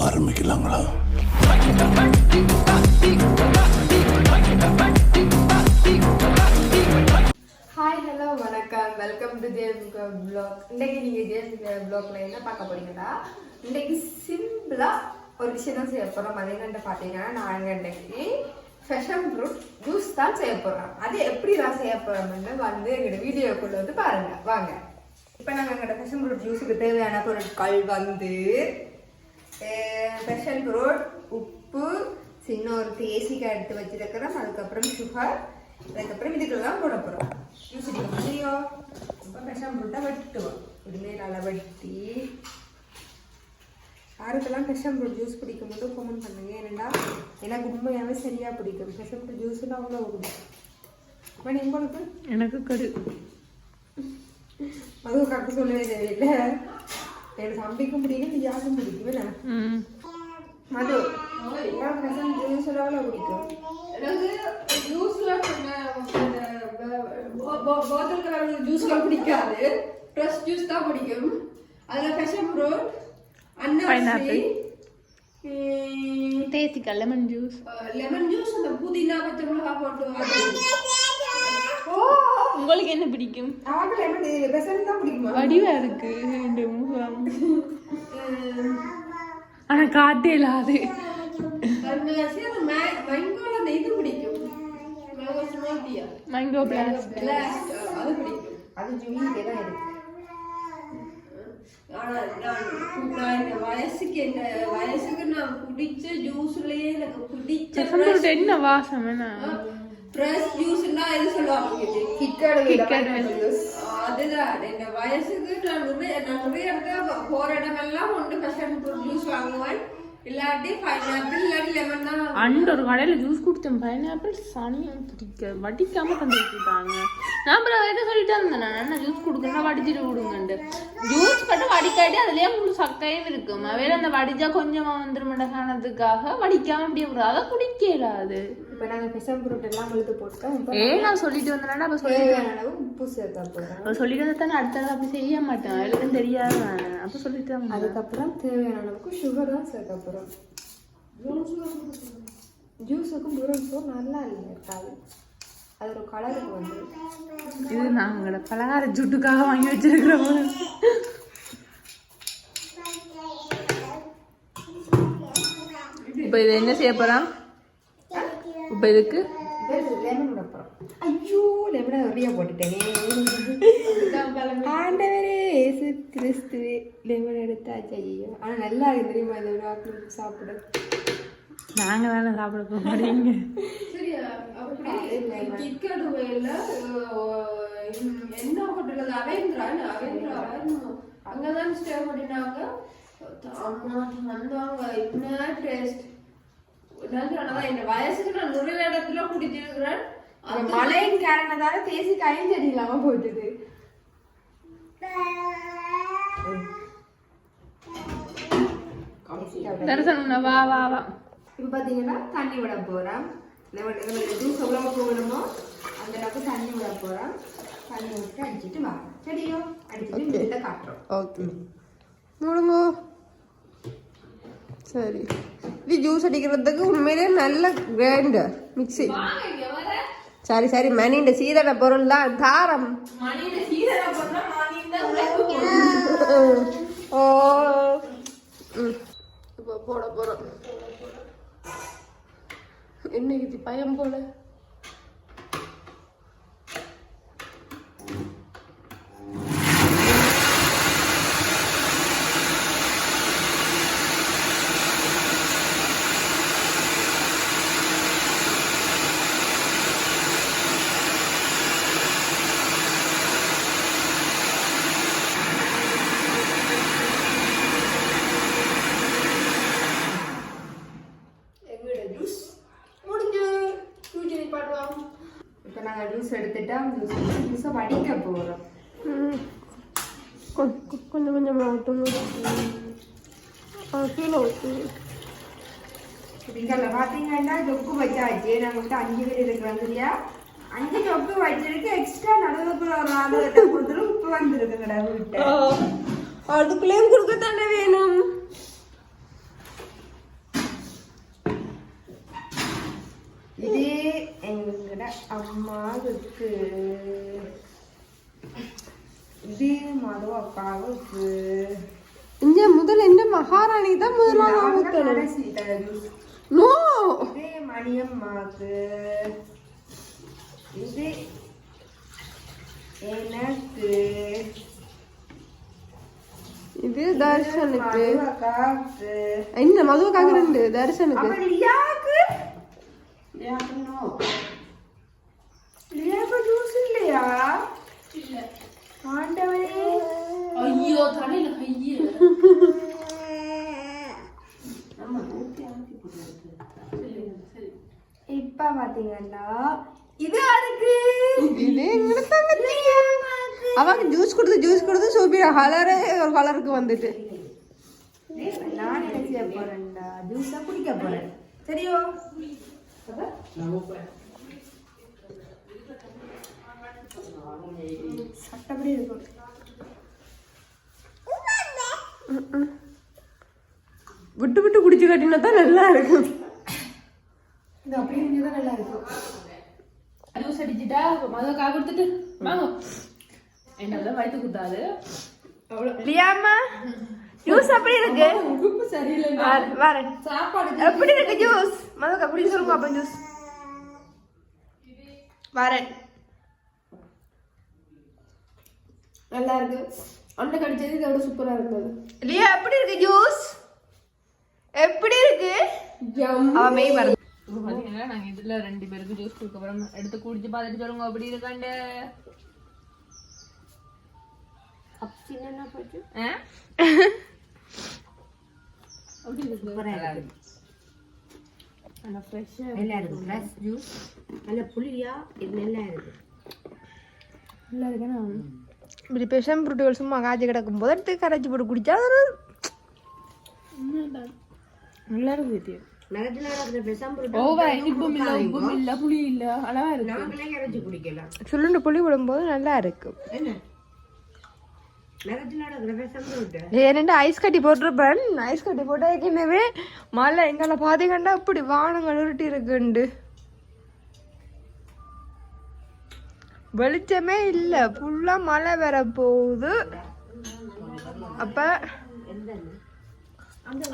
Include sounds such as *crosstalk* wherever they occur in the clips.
ஆரம்பிக்கலாங்களா? Hi hello வணக்கம். Welcome to jam blog இன்னைக்கு நீங்கள் ஜேம் ப்ளாக்ல என்ன பார்க்க போறீங்கன்னா இன்னைக்கு சிம்பிளா ஒரு விஷயம் தான் செய்ய போகிறோம் அது என்னன்னு பார்த்தீங்கன்னா நாங்கள் இன்னைக்கு ஃபெஷன் ஃப்ரூட் ஜூஸ் தான் செய்ய போகிறோம் அது எப்படி தான் செய்ய போகிறோம்னு வந்து எங்களோட வீடியோக்குள்ள வந்து பாருங்க. வாங்க. இப்போ நாங்கள் எங்களோட ஃபெஷன் ஃப்ரூட் ஜூஸுக்கு தேவையான பொருட்கள் வந்து ஃபெஷன் ஃப்ரூட் உப்பு சின்ன ஒரு தேசிக்காய் எடுத்து வச்சிருக்கிறோம். அதுக்கப்புறம் சுகர் அதுக்கப்புறம் இதுக்கெல்லாம் போட போகிறோம் ஜூஸ் அடிக்க முடியும் இப்போ ஃபெஷன் ஃப்ரூட்டை வெட்டுவோம். இப்படியே நல்லா வெட்டி யாருக்கெல்லாம் ஃபெஷன் ஃப்ரூட் ஜூஸ் பிடிக்கும் மட்டும் கமெண்ட் பண்ணுங்க. ஏன்னா எனக்கு உண்மையாகவே சரியாக பிடிக்கும். ஃபெஷன் ஃப்ரூட் ஜூஸ்லாம் அவ்வளோ பிடிக்கும் மணி உங்களுக்கு? எனக்கு கடு. மது கக்க சொல்லவே தெரியல. எனக்கு தம்பிக்கும் பிடிக்கும் யாருக்கும் பிடிக்கும் என்ன மது. ஃபெஷன் ஜூஸ் எல்லாம் பிடிக்கும் எனக்கு ஜூஸ்ல கலர் ஜூஸ்லாம் பிடிக்காது ஃப்ரெஷ் ஜூஸ் தான் பிடிக்கும் அதில் ஃபெஷன் ஃப்ரூட் அன்னாசி தேசிக்கா லெமன் ஜூஸ் லெமன் ஜூஸ் அந்த புதினா பச்சை மிளகா போட்டு உங்களுக்கு என்ன பிடிக்கும்? வடிவா இருக்கு இந்த முகம் ஆனா காத்தே இல்லாது மேங்கோ பிளாஸ்ட் பிளாஸ்ட் அது பிடிக்கும்? அது ஜூஸே தான் இருக்கு ஆனா நான் நான் இந்த வயசுக்கு இந்த வயசுக்கு நான் குடிச்ச ஜூஸ்லயே எனக்கு பிடிச்ச செஃபன் என்ன வாசம் என்ன ஃப்ரெஷ் ஜூஸ்னா எது சொல்லுவாங்க? கிக்கடு ஜூஸ் அதுதான். இந்த வயசுக்கு நான் நிறைய நான் நிறைய இடத்துல போற இடமெல்லாம் ஒன்று ஃப்ரூட் ஜூஸ் வாங்குவேன். இல்லாட்டி பைனாப்பிள் இல்லாட்டி லெமன் தான் அண்ட் ஒரு கடையில ஜூஸ் குடித்தேன் பைனாப்பிள் சனியா பிடிக்க வடிக்காம தந்து வச்சுட்டாங்க நான் அப்புறம் என்ன சொல்லிட்டு இருந்தேன் நான் என்ன ஜூஸ் கொடுக்கணும் வடிச்சிட்டு விடுங்கன்ட்டு ஜூஸ் மட்டும் வடிக்காட்டி அதுலயே முழு சக்கையும் இருக்கும். வேற அந்த வடிச்சா கொஞ்சமா வந்துருமெண்ட காரணத்துக்காக வடிக்காம அப்படியே விடுறது. அதை குடிக்கல அது இப்போ நாங்கள் ஃபெஷன் ஃப்ரூட் எல்லாம் உழுது போட்டோம் ஏ நான் சொல்லிட்டு வந்தேன்னா அப்ப சொல்லி தேவையான அளவு உப்பு சேர்த்தா போதும். சொல்லிட்டு வந்தா தானே அடுத்த நாள் அப்படி செய்ய மாட்டேன் எல்லாரும் தெரியாது நான். அப்ப சொல்லிட்டு. அதுக்கப்புறம் தேவையான அளவுக்கு சுகர் தான் சேர்க்க போகிறோம் ஜூஸுக்கும் புரம் சோறு நல்லா இல்லை இருக்காது அது ஒரு கலருக்கு வந்து இது நாங்களோட பலகார ஜுட்டுக்காக வாங்கி வச்சிருக்கிறோம் இப்போ இது என்ன செய்ய போறான்? இப்போ இதுக்கு? போகிறோம் ஐயோ லெமனை நிறைய போட்டுட்டேனே. ஆண்டவரே ஏசு கிறிஸ்துவே லெமன் எடுத்தாச்சு. ஐயோ ஆனால் நல்லா இருக்கு தெரியுமா இந்த விழாக்களுக்கு சாப்பிட? நாங்க தானே சாப்பிட போக முடியுங்க என்ன ஹோட்டல் அவேந்திரா? அவேந்திரா? அங்கதான் ஸ்டே பண்ணினாங்க அம்மா வந்தாங்க. என்ன டேஸ்ட் இந்த வயசுக்கு நான் நிறைய இடத்துல குடிச்சிருக்கிறேன் மழையின் காரணத்தால தேசி காயும் இல்லாம போயிட்டுது. வா வா வா. இப்போ பார்த்தீங்கன்னா தண்ணி விட போகிறோம் லெமன் எங்களுக்கு ஜூஸ் எவ்வளோ வேணுமோ அந்த அளவுக்கு தண்ணி விட போகிறோம் தண்ணி விட்டு அடிச்சிட்டு வாங்க சரிയോ அடிச்சிட்டு காட்டுறோம். ஓகே முழுங்கோ. சரி. இது ஜூஸ் அடிக்கிறதுக்கு உண்மையிலே நல்ல கிரைண்டர் மிக்ஸி சரி சரி. மணிண்ட சீதன பொருள்லாம் தாரம் ஓ ம். இப்போ போட போறோம் என்னைக்கு இது பயம் போல எங்களோட ஜூஸ் முடிஞ்சு ஜூஸ் நிப்பாட்டுவோம் இப்போ நாங்கள் ஜூஸ் ஜூஸை வடிக்க போகிறோம் கொஞ்சம் கொஞ்சம் ஊற்றணும் கீழே ஊற்று இங்கே பார்த்தீங்கன்னா தொக்கு வச்சாச்சு. விட்டு அஞ்சு பேர் இருக்கிறோம் சரியா அஞ்சு தொக்கு வச்சிருக்கு. எக்ஸ்ட்ரா நடுவுக்குள்ள ஒரு ஆளு கொடுத்துட்டு உப்பு வந்திருக்கு கடை விட்டு. அதுக்குள்ளேயும் கொடுக்க தானே வேணும். அம்மாவுக்கு அக்காவுக்கு இங்க முதல்ல என்ன மகாராணி தான் கடைசி juice. நோ! இது மணியம்மாக்கு இது எனக்கு இது தர்ஷனுக்கு. என்ன மதுவுக்காக ரெண்டு தர்ஷனுக்கு அப்ப லியாக்கு லியாக்கு ஜூஸ் இல்லையா? ஆண்டவரே. ஐயோ தலையில கையே. இப்ப பாத்தீங்கன்னா இது அதுக்கு? இது தங்கச்சி அவங்க ஜூஸ் கொடுத்து ஜூஸ் கொடுத்து சோபியா கலரே ஒரு கலருக்கு வந்துட்டு. நான் என்ன செய்ய போறேன்டா? ஜூஸா குடிக்க போறேன். சரியோ சட்டப்படி இருக்கும் விட்டு விட்டு குடிச்சு கட்டினா தான் நல்லா இருக்கும் இது அப்படியே இருந்தா நல்லா இருக்கும் ஜூஸ் அடிச்சுட்டா மதுவை காய் கொடுத்துட்டு வாங்க. என்னதான் வயிற்று கொடுத்தாது லியாமா ஜூஸ் அப்படி இருக்கு? உடுப்பு சரியில்லை வர- வரேன். சாப்பாடு எப்படி இருக்கு ஜூஸ் மதுக்கா குடி சொல்லுங்க அப்ப ஜூஸ் வரேன். நல்லா இருக்கு. அண்ணன் கடிச்சது இதோட சூப்பரா இருந்தது. லியா எப்படி இருக்கு ஜூஸ் எப்படி இருக்கு? அவ மெய் வருது இப்போ பாத்தீங்கன்னா நாங்க இதுல ரெண்டு பேருக்கு ஜூஸ் கொடுக்க போறோம் எடுத்து குடிச்சு பார்த்துட்டு சொல்லுங்க அப்படி இருக்காண்டு? ஆ? அப்படி இருக்கு. நல்லா இருக்கு. நல்லா ஃப்ரெஷ்ஷா நல்லா இருக்கு. ஃப்ரெஷ் ஜூஸ் நல்ல புளியா இது நல்லா இருக்கு நல்லா இருக்கேனா இப்படி பெஷம் ஃப்ரூட்டுகள் சும்மா காய்ச்சி கிடக்கும் போது எடுத்து கரைச்சி போட்டு குடிச்சா இது. இல்ல புளி விடும்போது நல்லா இருக்கும் ஏனென்று ஐஸ் கட்டி போட்டிருப்பேன்? ஐஸ் கட்டி போட்டு வைக்கணுமே மழை எங்களை பாத்தீங்கன்னா இப்படி வானங்கள் உருட்டி இருக்குண்டு. வெளிச்சமே இல்லை ஃபுல்லா மழை வர போகுது. அப்ப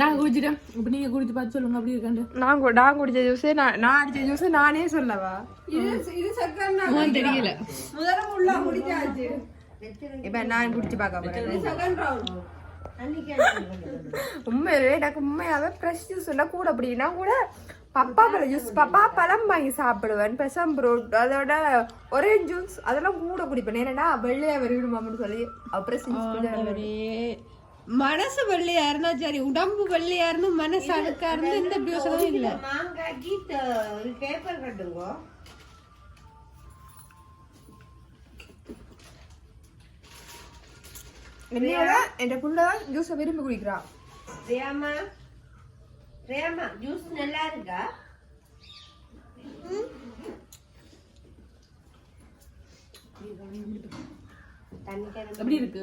நான் குடிச்சிட்டேன். இப்ப நீங்க குடிச்சு பார்த்து சொல்லுங்க அப்படி இருக்காண்டு நான் நான் குடிச்ச ஜூஸே நான் நான் அடிச்ச ஜூஸே நானே சொல்லவா? தெரியல. முதல்ல உள்ள குடிச்சாச்சு. இப்ப நான் குடிச்சு பார்க்க போறேன். செகண்ட் ரவுண்ட் உண்மையிலே எனக்கு உண்மையாவே ஃப்ரெஷ் ஜூஸ் எல்லாம் கூட அப்படின்னா கூட பப்பா பழம் ஜூஸ் பப்பா பழம் வாங்கி சாப்பிடுவேன். பெசம் ஃப்ரூட் அதோட ஒரேஞ்ச் ஜூஸ் அதெல்லாம் கூட குடிப்பேன். ஏன்னா வெள்ளையா வருவிடுமாம்னு சொல்லி அப்புறம் மனசு வெள்ளையா இருந்தா சரி உடம்பு வெள்ளையா இருந்து மனசு அழுக்கா இருந்து எந்த பியோசனமும் இல்ல. பேப்பர் கட்டுங்க. என்னையோட என் புள்ள ஜூஸை விரும்பி குடிக்கிறா? ரேமா ரேமா ஜூஸ் நல்லா இருக்கா? தண்ணி எப்படி இருக்கு?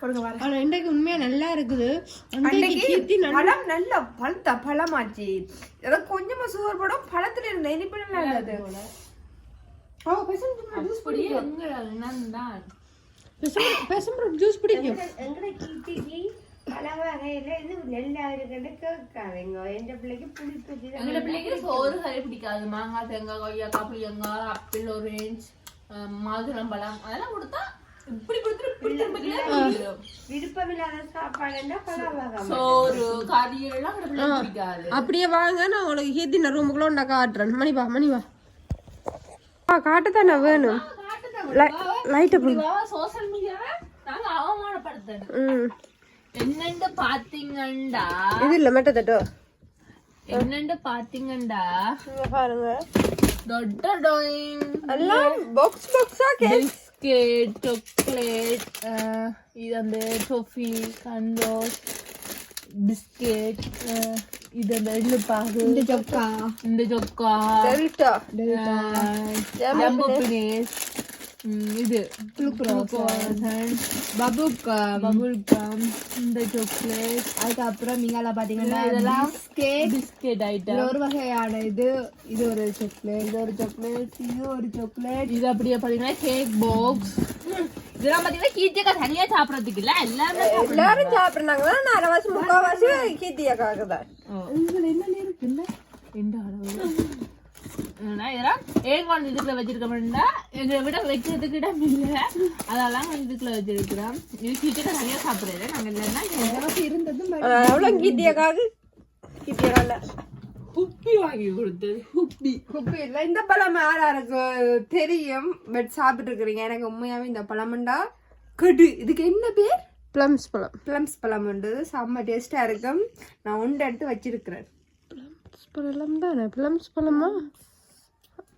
கொடுங்க வர ஆனா இன்றைக்கு உண்மையா நல்லா இருக்குது. பழம் நல்ல பழுத்த பழமாச்சு. ஏதோ கொஞ்சமா சுகர் போடும் பழத்துல இருந்த இனிப்பு நல்லா இருந்தது எங்க பெசம்பரம் ஜூஸ் பிடிக்கும் பல வகையில இது நெல்லா இருக்குன்னு கேட்காதீங்க எந்த பிள்ளைக்கு புளிப்பு எங்களோட பிள்ளைக்கு சோறு சரி பிடிக்காது. மாங்காய் தேங்காய் கொய்யாக்காய் புளியங்காய் ஆப்பிள் ஆரஞ்சு மாதுளம்பழம் அதெல்லாம் கொடுத்தா அப்படியே வாங்க நான் உங்களுக்கு ஹேத்தி நான் ரூமுக்குள்ள நான் காட்டுறேன். மணி வா மணி வா. காட்டத்தானே வேணும் லைட்டை சோசியல் மீடியாவை நாங்க அவமானப்படுத்தணும் ம். பாத்தீங்கண்டா? இது இல்ல மெட்ட தட்டோ. என்னண்டு பாத்தீங்கண்டா? பாருங்க. டொட்ட டொயின் எல்லாம் பாக்ஸ் பாக்ஸா பிஸ்கெட் சாக்லேட் இது அந்த டொஃபி கண்டோஸ் பிஸ்கெட் இது அந்த எள்ளுப்பாகு இந்த ஜொக்கா இது. பபுள் பபுள் கம் இந்த சாக்லேட் அதுக்கப்புறம் இங்கால பாத்தீங்கன்னா இதெல்லாம் பிஸ்கெட் பிஸ்கெட் ஐட்டம் இது ஒரு வகையான இது இது ஒரு சாக்லேட் இது ஒரு சாக்லேட் இது ஒரு சாக்லேட் இது அப்படியே பாத்தீங்கன்னா கேக் பாக்ஸ் இதெல்லாம் பாத்தீங்கன்னா கீச்சக்கா தனியா சாப்பிடறதுக்கு இல்ல எல்லாமே எல்லாரும் சாப்பிடுறாங்களா? நான் அரைவாசி முக்கால்வாசி கீர்த்தியாக்காக தான் என்ன அளவு ஏன்னா கொண்டு இதுக்குள்ள வச்சிருக்கோம்னா எங்களை விட வைக்கிறதுக்கு இடம் இல்ல. அதெல்லாம் இதுக்குள்ள வச்சிருக்கிறோம் இது கீச்சக்கா தனியா சாப்பிடுறது நாங்க இல்லைன்னா இருந்தது. அவ்வளோ கீர்த்தியாக்காக கீர்த்தியாக்கால குப்பி வாங்கி கொடுத்தது. குப்பி. குப்பி இல்லை. இந்த பழம் யாருக்கு தெரியும்? பட் சாப்பிட்டு இருக்கிறீங்க. எனக்கு உண்மையாவே இந்த பழம்ண்டா கடு. இதுக்கு என்ன பேர்? பிளம்ஸ் பழம். பிளம்ஸ் பழம் உண்டு. செம்ம டேஸ்டா இருக்கும். நான் ஒன்று எடுத்து வச்சிருக்கிறேன். பழம் தானே? பிளம்ஸ் பழமா? பிளம்ஸ்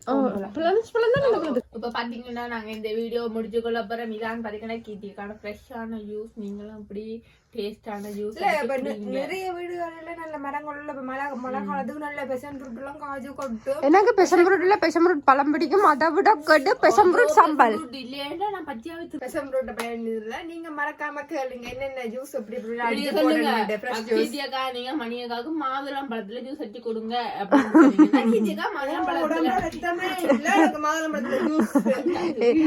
இப்ப பாத்தீங்கன்னா நாங்க இந்த வீடியோ முடிச்சு கொள்ள போறோம் இதான் பாத்தீங்கன்னா கீர்த்திக்கான ஃப்ரெஷ்ஷான ஜூஸ் நீங்களும் அப்படி டேஸ்டான ஜூஸ் நிறைய வீடுகள்ல நல்ல மரங்கள்ல மழை மழை காலத்துக்கு நல்ல பெசன் ஃப்ரூட் எல்லாம் காஜு கொட்டு எனக்கு இல்லை பெசம்ரூட் பழம் பிடிக்கும் அதை விட கட்டு பெசம்ரூட் சாம்பல் இல்லையா நான் பச்சையா வச்சு பெசன் ஃப்ரூட் நீங்க மறக்காம கேளுங்க என்னென்ன ஜூஸ் எப்படி சொல்லுங்க நீங்க மணியக்காவுக்கு மாதுளம் பழத்துல ஜூஸ் வச்சு கொடுங்க அப்படின்னு மாதுளம் பழத்துல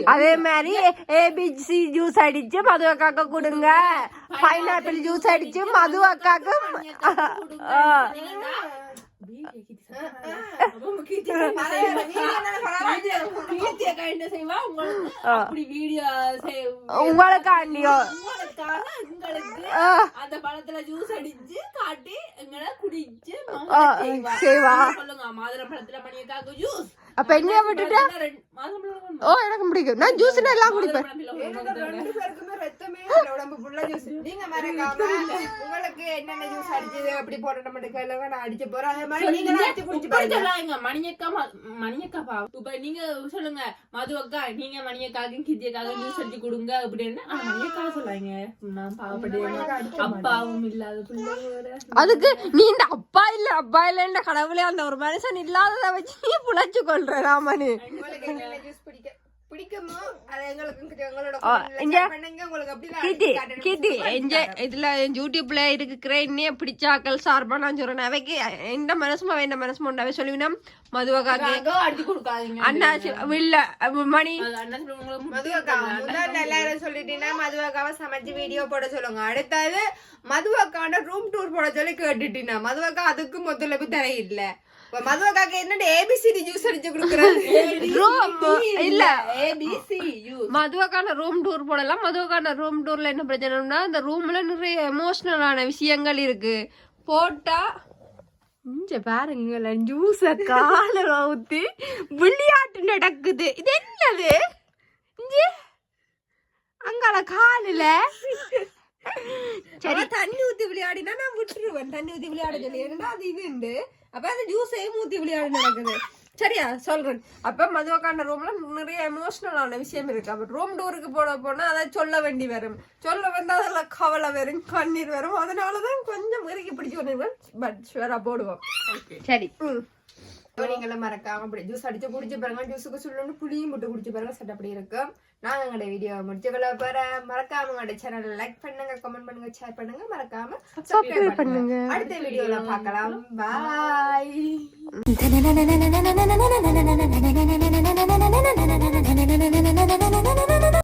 அதே மாதிரி ஏபிசி ஜூஸ் அடிச்சு மது அக்காக்கு கொடுங்க. பைனாப்பிள் ஜூஸ் அடிச்சு மது அக்காக்கு உங்களுக்காண்டியோ. ஜூஸ் அடிச்சு காட்டி எங்களை ஜூஸ் அப்ப என்னைய விட்டுட்டு? ஓ எனக்கு பிடிக்கும். நான் ஜூஸ் எல்லாம் குடிப்பேன். ஜூஸ் நீங்க மறக்காம உங்களுக்கு என்னென்ன ஜூஸ் அடிச்சது அப்படி போடணும் நான் அடிச்சு போறேன். அதே மாதிரி நீங்க மணியக்கா மணியக்கா பா இப்ப நீங்க சொல்லுங்க. மது அக்கா நீங்க மணியக்காக கித்தியக்காக ஜூஸ் அடிச்சு கொடுங்க அப்படின்னு ஆனா மணியக்கா சொல்லாங்க நான் பாவப்பட்டு அப்பாவும் இல்லாத. அதுக்கு நீ இந்த அப்பா இல்ல அப்பா இல்ல கடவுளே அந்த ஒரு மனுஷன் இல்லாதத வச்சு நீ புழைச்சு சொல்ற ராமனு. யூடியூப்ல இருக்கிற இன்னைய பிடிச்சாக்கள் சார்பா சொல்றேன். அவைக்கு எந்த மனசுமா வேண்ட மனசுமா உண்டாவே சொல்லுவினா மதுவக்காக்கு அண்ணாச்சி இல்ல மணி. எல்லாரும் சொல்லிட்டீங்கன்னா மதுவக்காவை சமைச்சு வீடியோ போட சொல்லுங்க. அடுத்தது மதுவக்கான ரூம் டூர் போட சொல்லி கேட்டுட்டீங்கன்னா மதுவக்கா அதுக்கும் முதல்ல போய் தரையில்லை. மதுவக்காக்கு என்னோட? ஏபிசிடி ஜூஸ் அடிச்சு கொடுக்குறது ரூம் *laughs* இல்ல. ஏபிசி மதுவக்கான ரூம் டூர் போடலாம். மதுவக்கான ரூம் டூர்ல என்ன பிரச்சனைனா இந்த ரூம்ல நிறைய எமோஷனலான விஷயங்கள் இருக்கு. போட்டா இங்க பாருங்களேன் ஜூஸ கால ஊத்தி விளையாட்டு நடக்குது. இது என்னது? இங்க? அங்கால காலில? சரி. தண்ணி ஊத்தி விளையாடினா நான் விட்டுருவேன். தண்ணி ஊத்தி விளையாட சொல்லி. அது இது உண்டு. அப்ப அந்த ஜூஸையும் ஊத்தி விளையாட நடக்குது. சரியா? சொல்றேன். அப்ப மதுவக்கான ரூம்ல நிறைய எமோஷனலான விஷயம் இருக்கு. அப்ப ரூம் டூருக்கு போட போனா அதை சொல்ல வேண்டி வரும். சொல்ல வந்தா அதுல கவலை வரும் கண்ணீர் வரும். அதனாலதான் கொஞ்சம் இறுக்கி பிடிச்சு கொண்டிருவேன் பட் ஷுவரா போடுவோம். சரி. நீங்களும் மறக்காம அப்படி ஜூஸ் அடிச்சு குடிச்சு பாருங்க. ஜூஸுக்கு சொல்லணும் புளியும் போட்டு குடிச்சு பாருங்க. சட்ட அப்படி இருக்கும் நான் எங்களோட வீடியோ முடிச்சு கொள்ள போறேன். மறக்காம உங்களோட சேனலை லைக் பண்ணுங்க கமெண்ட் பண்ணுங்க ஷேர் பண்ணுங்க. மறக்காம சப்ஸ்கிரைப் பண்ணுங்க. அடுத்த வீடியோல பார்க்கலாம். பாய்